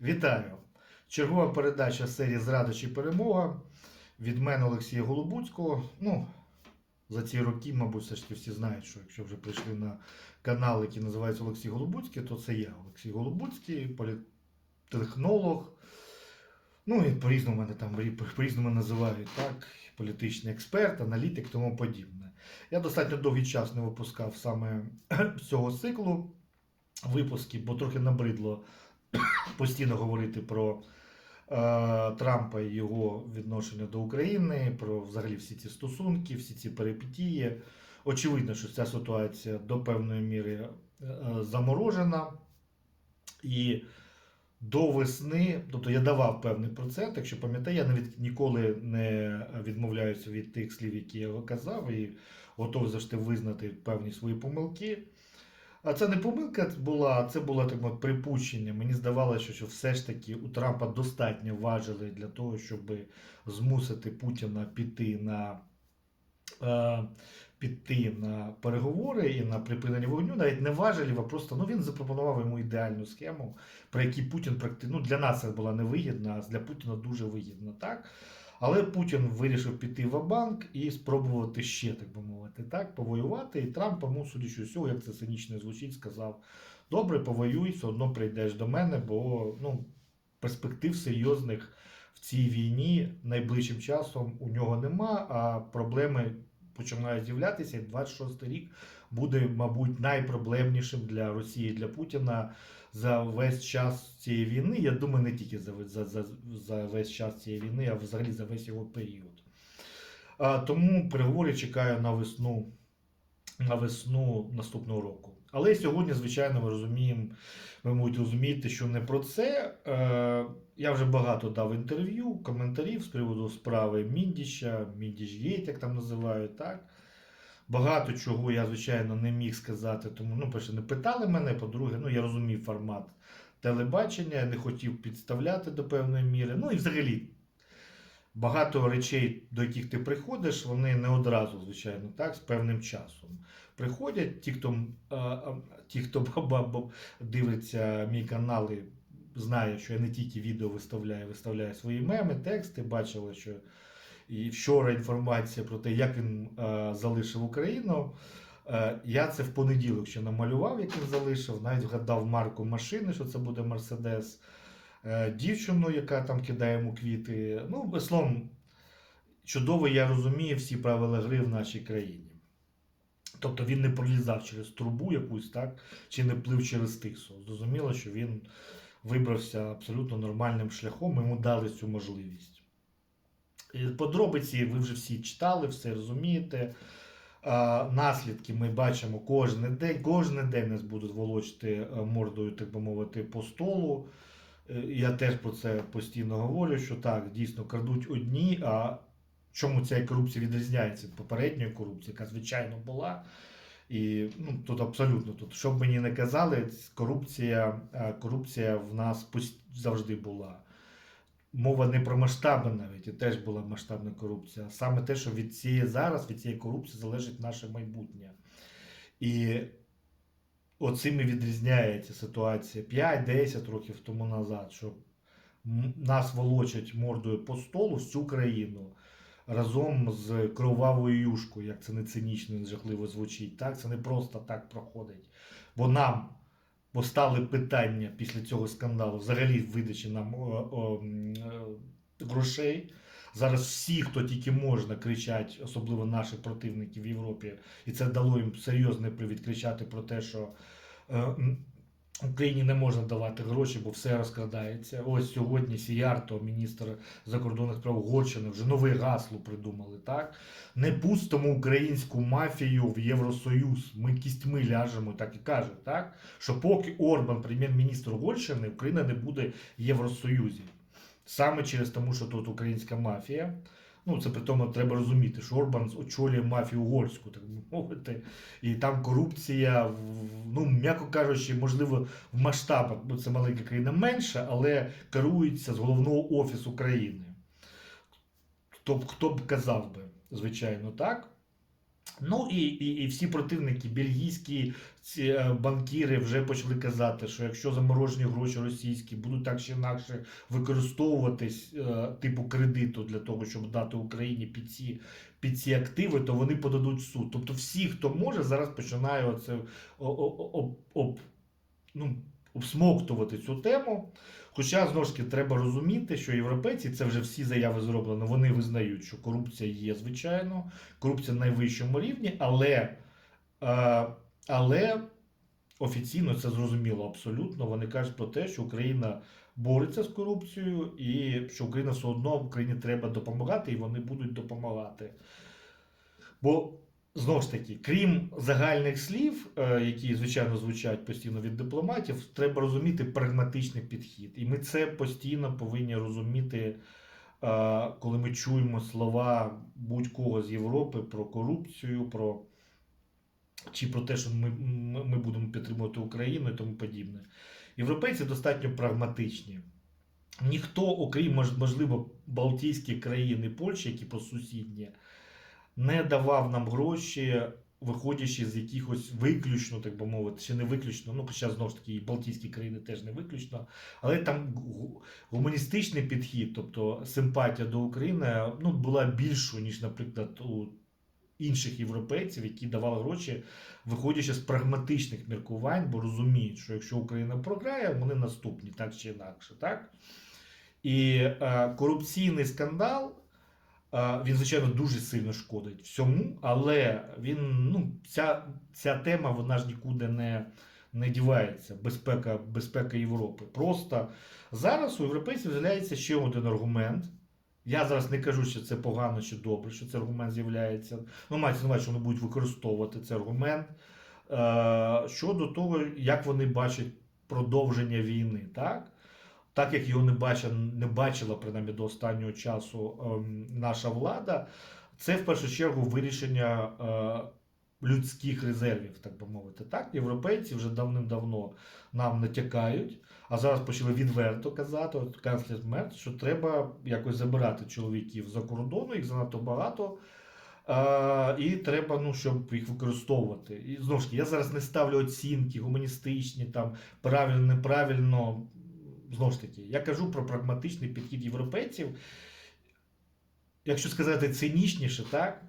Вітаю! Чергова передача серії Зрада чи перемога від мене Олексія Голубуцького. Ну, за ці роки, мабуть, все ж таки всі знають, що якщо вже прийшли на канал, який називається Олексій Голубуцький, то це я, Олексій Голубуцький, політтехнолог. Ну і по-різному мене там по-різному називають, так, політичний експерт, аналітик, тому подібне. Я достатньо довгий час не випускав саме з цього циклу випуски, бо трохи набридло постійно говорити про е, Трампа і його відношення до України, про взагалі всі ці стосунки, всі ці перипетії. Очевидно, що ця ситуація до певної міри е, заморожена. І до весни, тобто я давав певний процент, якщо пам'ятаєте, я навіть ніколи не відмовляюся від тих слів, які я казав, і готовий завжди визнати певні свої помилки. А це не помилка була, це було так мовити, припущення. Мені здавалося, що все ж таки у Трампа достатньо важили для того, щоб змусити Путіна піти на е, піти на переговори і на припинення вогню. Навіть не важелів, а просто ну, він запропонував йому ідеальну схему, про якій Путін практи... ну, для нас це була невигідна, а для Путіна дуже вигідна. так? Але Путін вирішив піти в банк і спробувати ще, так би мовити, так, повоювати. І Трамп, йому, судячи всього, як це цинічно звучить, сказав: добре, повоюй, все одно прийдеш до мене, бо ну, перспектив серйозних в цій війні найближчим часом у нього нема, а проблеми починають з'являтися. І 26 рік буде, мабуть, найпроблемнішим для Росії для Путіна за весь час цієї війни. Я думаю, не тільки за, за, за, за весь час цієї війни, а взагалі за весь його період. А, тому переговори чекаю на весну, на весну наступного року. Але сьогодні, звичайно, ми розуміємо, ви можете розуміти, що не про це. Е, я вже багато дав інтерв'ю, коментарів з приводу справи Міндіща, Міндіч Гейт, як там називають, так? Багато чого я, звичайно, не міг сказати, тому, ну, перше, не питали мене, по-друге, ну, я розумів формат телебачення, не хотів підставляти до певної міри. Ну і взагалі, багато речей, до яких ти приходиш, вони не одразу, звичайно, так, з певним часом. Приходять ті, хто, ті, хто дивиться мій канал і знає, що я не тільки відео виставляю, виставляю свої меми, тексти, бачили, що і вчора інформація про те, як він е, залишив Україну. Е, я це в понеділок ще намалював, як він залишив. Навіть вгадав марку машини, що це буде Мерседес. Е, дівчину, яка там кидає йому квіти. Ну, словом, чудово, я розумію всі правила гри в нашій країні. Тобто він не пролізав через трубу якусь, так, чи не плив через тису. Зрозуміло, що він вибрався абсолютно нормальним шляхом, йому дали цю можливість. Подробиці ви вже всі читали, все розумієте. Наслідки ми бачимо кожен день. Кожен день нас будуть волочити е, мордою, так би мовити, по столу. Е, Я теж про це постійно говорю, що так, дійсно крадуть одні. А чому ця корупція відрізняється від попередньої корупції, яка звичайно була. І ну, тут абсолютно тут, що б мені не казали, корупція, е, корупція в нас завжди була. Мова не про масштаби навіть, і теж була масштабна корупція. Саме те, що від цієї зараз, від цієї корупції залежить наше майбутнє. І оцим і відрізняється ситуація 5-10 років тому назад, що нас волочать мордою по столу всю країну разом з кровавою юшкою, як це не цинічно, не жахливо звучить. Так? Це не просто так проходить. Бо нам поставили питання після цього скандалу, взагалі видачі нам о, о, е, грошей. Зараз всі, хто тільки можна, кричать, особливо наші противники в Європі, і це дало їм серйозний привід кричати про те, що е, Україні не можна давати гроші, бо все розкрадається. Ось сьогодні Сіярто, міністр закордонних справ Угорщини, вже нове гасло придумали. Так не пустимо українську мафію в Євросоюз. Ми кістьми ляжемо, так і кажуть, так що поки Орбан, прем'єр-міністр Угорщини, Україна не буде в Євросоюзі. Саме через тому, що тут українська мафія. Ну, це при тому треба розуміти, що Орбан очолює мафію угорську, так би мовити. І там корупція, ну, м'яко кажучи, можливо, в масштабах, бо це маленька країна менша, але керується з головного офісу країни. Хто б, хто б казав би, звичайно, так. Ну і, і, і всі противники, бельгійські ці е, банкіри вже почали казати, що якщо заморожені гроші російські будуть так чи інакше використовуватись е, типу кредиту для того, щоб дати Україні під ці, під ці активи, то вони подадуть в суд. Тобто всі, хто може, зараз починає оце о- о- об, об, ну, обсмоктувати цю тему. Хоча знову ж таки треба розуміти, що європейці це вже всі заяви зроблено. Вони визнають, що корупція є, звичайно, корупція на найвищому рівні, але, е, але офіційно це зрозуміло абсолютно. Вони кажуть про те, що Україна бореться з корупцією, і що Україна все одно Україні треба допомагати, і вони будуть допомагати. Бо знову ж таки, крім загальних слів, е, які звичайно звучать постійно від дипломатів, треба розуміти прагматичний підхід. І ми це постійно повинні розуміти, е, коли ми чуємо слова будь-кого з Європи про корупцію, про чи про те, що ми, ми, будемо підтримувати Україну і тому подібне. Європейці достатньо прагматичні. Ніхто, окрім можливо, Балтійських країн і Польщі, які посусідні, не давав нам гроші, виходячи з якихось виключно, так би мовити, чи не виключно, ну хоча знову ж таки і Балтійські країни теж не виключно, але там гуманістичний підхід, тобто симпатія до України, ну, була більшою, ніж, наприклад, у інших європейців, які давали гроші, виходячи з прагматичних міркувань, бо розуміють, що якщо Україна програє, вони наступні, так чи інакше. Так? І е, корупційний скандал. Е, Він, звичайно, дуже сильно шкодить всьому, але він, ну, ця, ця тема вона ж нікуди не, не дівається. Безпека, безпека Європи. Просто зараз у європейців з'являється ще один аргумент. Я зараз не кажу, що це погано чи добре, що цей аргумент з'являється. Ну, мається на увазі, що вони будуть використовувати цей аргумент е, щодо того, як вони бачать продовження війни, так? Так як його не бачила, не бачила принаймні до останнього часу ем, наша влада, це в першу чергу вирішення е, людських резервів, так би мовити. Так, європейці вже давним-давно нам натякають, а зараз почали відверто казати, от канцлер Мерц, що треба якось забирати чоловіків за кордону, їх занадто багато. Е, і треба, ну, щоб їх використовувати. І знову ж таки, я зараз не ставлю оцінки гуманістичні, там правильно, неправильно. Знову ж таки, я кажу про прагматичний підхід європейців. Якщо сказати цинічніше, так,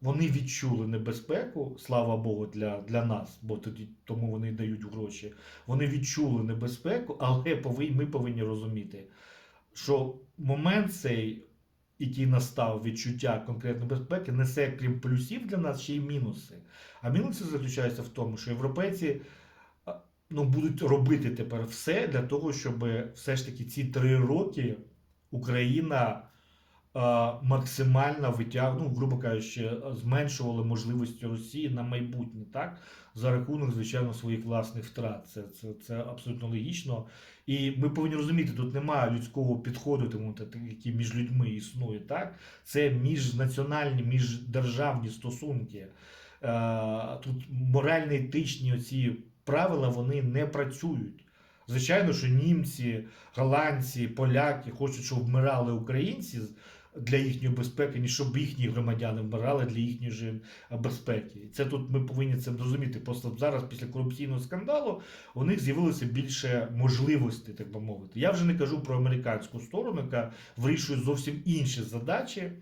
вони відчули небезпеку, слава Богу, для, для нас, бо тоді тому вони дають гроші. Вони відчули небезпеку, але ми повинні розуміти, що момент цей, який настав відчуття конкретної безпеки, несе крім плюсів для нас ще й мінуси. А мінуси заключаються в тому, що європейці ну, будуть робити тепер все для того, щоб все ж таки ці три роки Україна а, максимально витягнула, ну, грубо кажучи, зменшувала можливості Росії на майбутнє, так? За рахунок, звичайно, своїх власних втрат. Це, це, це абсолютно логічно. І ми повинні розуміти, тут немає людського підходу, тому який між людьми існує. Так? Це міжнаціональні, міждержавні стосунки. Е, Тут морально-етичні оці правила вони не працюють. Звичайно, що німці, голландці, поляки хочуть, щоб вмирали українці для їхньої безпеки, ніж щоб їхні громадяни вмирали для їхньої же безпеки. Це тут ми повинні це зрозуміти. Просто зараз, після корупційного скандалу, у них з'явилося більше можливостей, так би мовити. Я вже не кажу про американську сторону, яка вирішує зовсім інші задачі.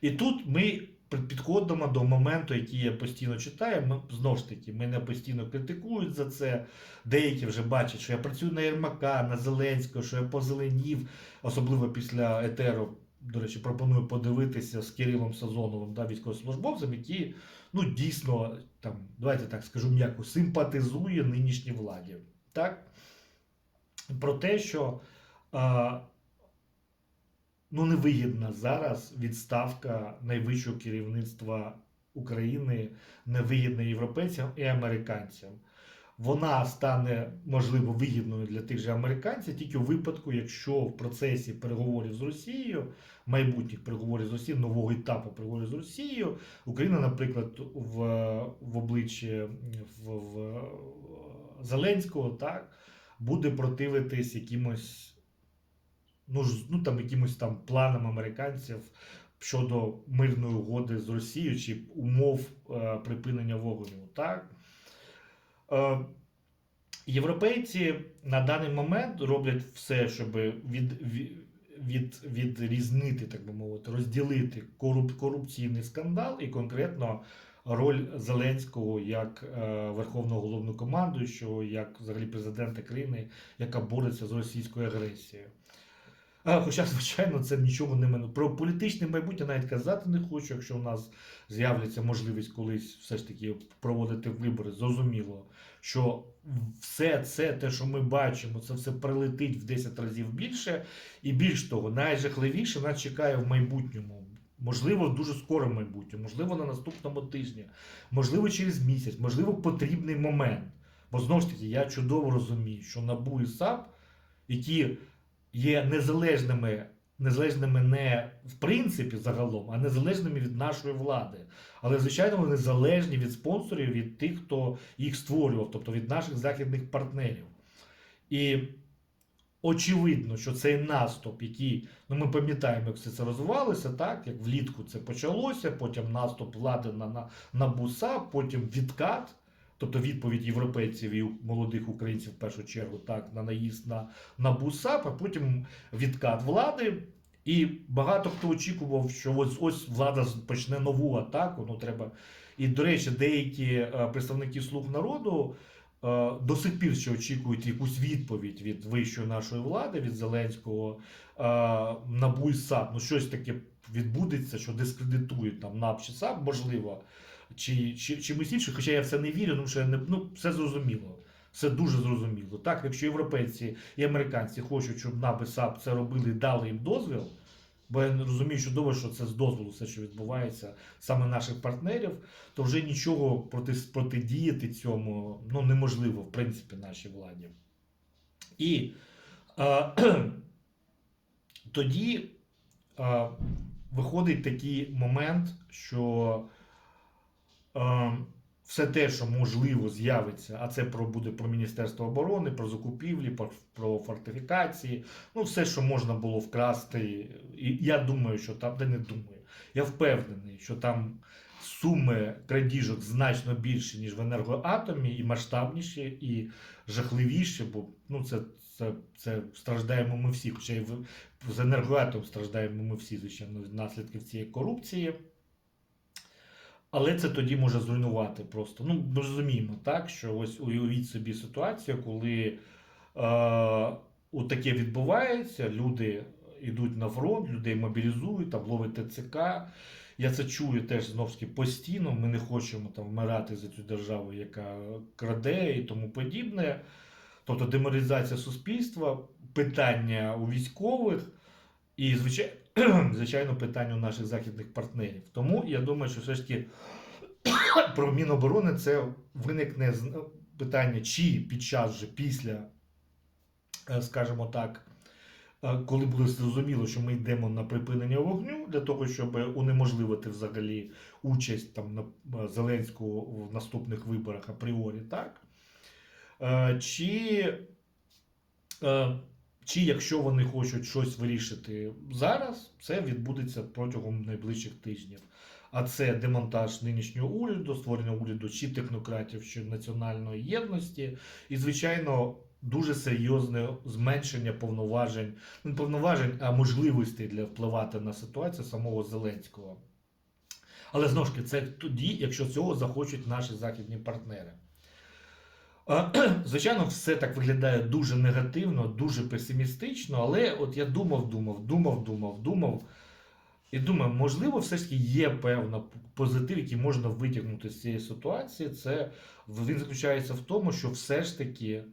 І тут ми підходимо до моменту, який я постійно читаю. Знову ж таки, мене постійно критикують за це. Деякі вже бачать, що я працюю на Єрмака, на Зеленського, що я позеленів, особливо після етеру. До речі, пропоную подивитися з Кирилом Сазоновим, да, військовослужбовцем, який ну, дійсно, там, давайте так скажу м'яко, симпатизує нинішній владі. Так? Про те, що ну, невигідна зараз відставка найвищого керівництва України, невигідна європейцям і американцям. Вона стане можливо вигідною для тих же американців тільки у випадку, якщо в процесі переговорів з Росією, майбутніх переговорів з Росією, нового етапу переговорів з Росією, Україна, наприклад, в, в обличчі в, в Зеленського так, буде противитись якимось, ну, ну там якимось там планам американців щодо мирної угоди з Росією чи умов е, припинення вогню. Так? Е, європейці на даний момент роблять все, щоб від, від, від, відрізнити, так би мовити, розділити коруп, корупційний скандал і конкретно роль Зеленського як е, верховного головнокомандуючого, як взагалі президента країни, яка бореться з російською агресією. Хоча, звичайно, це нічого не мене. Про політичне майбутнє навіть казати не хочу, якщо у нас з'являться можливість колись все ж таки проводити вибори. Зрозуміло, що все це, те, що ми бачимо, це все прилетить в 10 разів більше. І більш того, найжахливіше нас чекає в майбутньому. Можливо, дуже скоро майбутньому, можливо, на наступному тижні, можливо, через місяць, можливо, потрібний момент. Бо знову ж таки, я чудово розумію, що НАБУ і САП, які є незалежними, незалежними не в принципі загалом, а незалежними від нашої влади. Але, звичайно, вони залежні від спонсорів, від тих, хто їх створював, тобто від наших західних партнерів. І очевидно, що цей наступ, який, ну ми пам'ятаємо, як все це розвивалося, так, як влітку це почалося, потім наступ влади на, на, на БУСА, потім відкат. Тобто відповідь європейців і молодих українців в першу чергу так на наїзд на, на БУСАП, а потім відкат влади. І багато хто очікував, що ось ось влада почне нову атаку. Ну треба. І до речі, деякі е, представники слуг народу е, до сих пір ще очікують якусь відповідь від вищої нашої влади, від Зеленського е, на БУСАП. Ну щось таке відбудеться, що дискредитує там НАП чи САП, можливо чи, чи чимось іншим, хоча я в це не вірю, тому що я не, ну, все зрозуміло. Все дуже зрозуміло. Так, якщо європейці і американці хочуть, щоб НАБ і САП це робили дали їм дозвіл, бо я розумію чудово, що це з дозволу все, що відбувається саме наших партнерів, то вже нічого проти, протидіяти цьому ну, неможливо, в принципі, нашій владі. І е, тоді е, виходить такий момент, що все те, що можливо з'явиться, а це про буде про Міністерство оборони, про закупівлі, про, фортифікації, ну все, що можна було вкрасти. І я думаю, що там, де не думаю, я впевнений, що там суми крадіжок значно більші, ніж в енергоатомі, і масштабніші, і жахливіші, бо ну це. Це, це страждаємо ми всі, хоча в, з енергоатом страждаємо ми всі, звичайно, наслідків цієї корупції. Але це тоді може зруйнувати просто. Ну, ми розуміємо, так, що ось уявіть собі ситуацію, коли е, от таке відбувається, люди йдуть на фронт, людей мобілізують, там ловить ТЦК. Я це чую теж знову ж постійно. Ми не хочемо там вмирати за цю державу, яка краде і тому подібне. Тобто деморалізація суспільства, питання у військових і, звичайно, питання у наших західних партнерів. Тому я думаю, що все ж таки про Міноборони це виникне питання, чи під час вже після, е, скажімо так, е, коли буде зрозуміло, що ми йдемо на припинення вогню для того, щоб унеможливити взагалі участь там на е, Зеленського в наступних виборах апріорі, так? Чи чи якщо вони хочуть щось вирішити зараз, це відбудеться протягом найближчих тижнів. А це демонтаж нинішнього уряду, створення уряду чи технократів, чи національної єдності, і, звичайно, дуже серйозне зменшення повноважень, не повноважень, а можливостей для впливати на ситуацію самого Зеленського. Але знову ж таки, це тоді, якщо цього захочуть наші західні партнери. Звичайно, все так виглядає дуже негативно, дуже песимістично, але от я думав, думав, думав, думав, думав. І думаю, можливо, все ж таки є певна позитив, який можна витягнути з цієї ситуації. Це він заключається в тому, що все ж таки,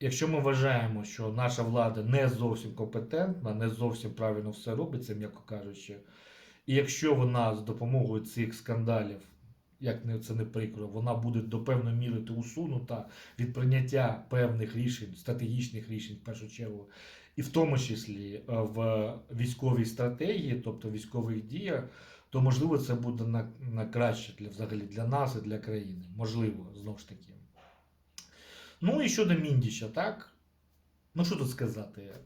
якщо ми вважаємо, що наша влада не зовсім компетентна, не зовсім правильно все робить, це м'яко кажучи, і якщо вона з допомогою цих скандалів як не це не прикро, вона буде до певної міри усунута від прийняття певних рішень, стратегічних рішень в першу чергу, і в тому числі е, в військовій стратегії, тобто військових діях, то можливо це буде на, на краще для взагалі для нас і для країни. Можливо, знову ж таки. Ну і щодо Міндіча, так? Ну що тут сказати?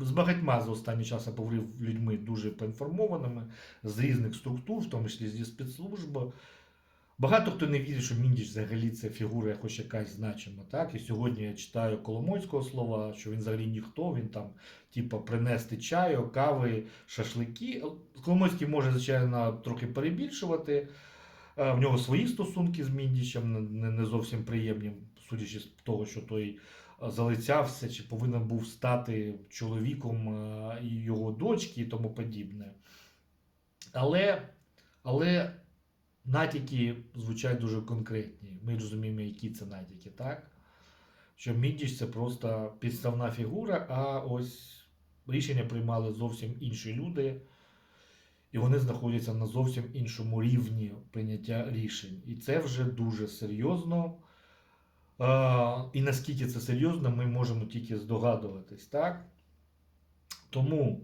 З багатьма за останній час я поговорив людьми дуже поінформованими з різних структур, в тому числі зі спецслужб. Багато хто не вірить, що Міндіч взагалі це фігура хоч якась значима. Так? І сьогодні я читаю Коломойського слова, що він взагалі ніхто, він там, типа, принести чаю, кави, шашлики. Коломойський може, звичайно, трохи перебільшувати. Е, В нього свої стосунки з Міндічем не зовсім приємні, судячи з того, що той е, залицявся, чи повинен був стати чоловіком е, його дочки і тому подібне. Але, але натяки звучать дуже конкретні. Ми розуміємо, які це натяки, так? Що Міндіч це просто підставна фігура, а ось рішення приймали зовсім інші люди, і вони знаходяться на зовсім іншому рівні прийняття рішень. І це вже дуже серйозно. І наскільки це серйозно, ми можемо тільки здогадуватись, так? Тому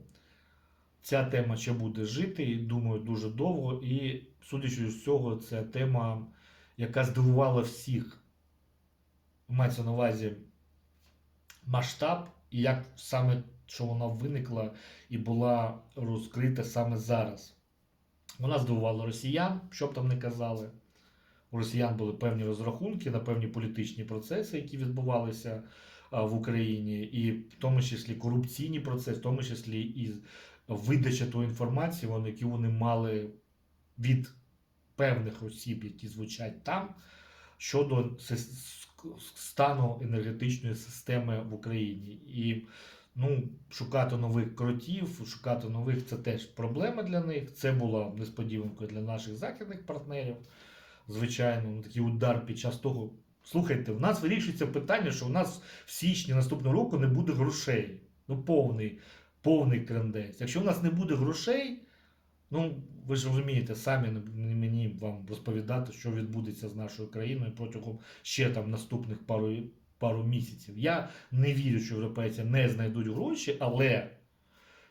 ця тема ще буде жити, думаю, дуже довго. І, судячи з цього, це тема, яка здивувала всіх. Мається на увазі масштаб, і як саме що вона виникла і була розкрита саме зараз. Вона здивувала росіян, що б там не казали. У росіян були певні розрахунки на певні політичні процеси, які відбувалися в Україні, і в тому числі корупційні процеси, в тому числі і видача тої інформації, яку вони мали від певних осіб, які звучать там, щодо стану енергетичної системи в Україні. І ну, шукати нових кротів, шукати нових це теж проблема для них. Це була несподіванкою для наших західних партнерів. Звичайно, ну, такий удар під час того. Слухайте, в нас вирішується питання, що у нас в січні наступного року не буде грошей. Ну, повний, повний крендець. Якщо в нас не буде грошей, ну ви ж розумієте, самі не мені вам розповідати, що відбудеться з нашою країною протягом ще там наступних пару, пару місяців. Я не вірю, що європейці не знайдуть гроші, але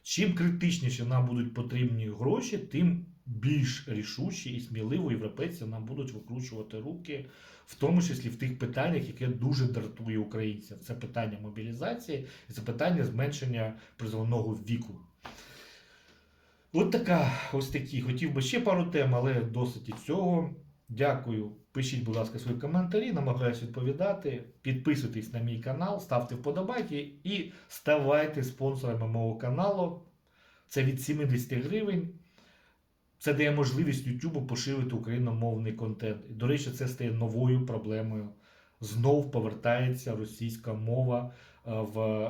чим критичніше нам будуть потрібні гроші, тим більш рішучі і сміливо європейці нам будуть викручувати руки, в тому числі в тих питаннях, яке дуже дратує українців. Це питання мобілізації і це питання зменшення призовного віку. От така, ось такі. Хотів би ще пару тем, але досить і цього. Дякую. Пишіть, будь ласка, свої коментарі, намагаюся відповідати. Підписуйтесь на мій канал, ставте вподобайки і ставайте спонсорами мого каналу. Це від 70 гривень. Це дає можливість YouTube поширити україномовний контент. І, до речі, це стає новою проблемою. Знов повертається російська мова е, в, е,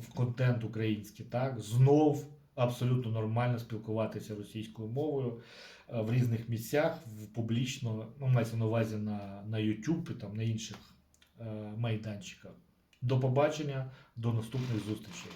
в контент український. Так? Знов абсолютно нормально спілкуватися російською мовою е, в різних місцях, в публічно, ну, мається на увазі на, на YouTube і там, на інших е, майданчиках. До побачення, до наступних зустрічей.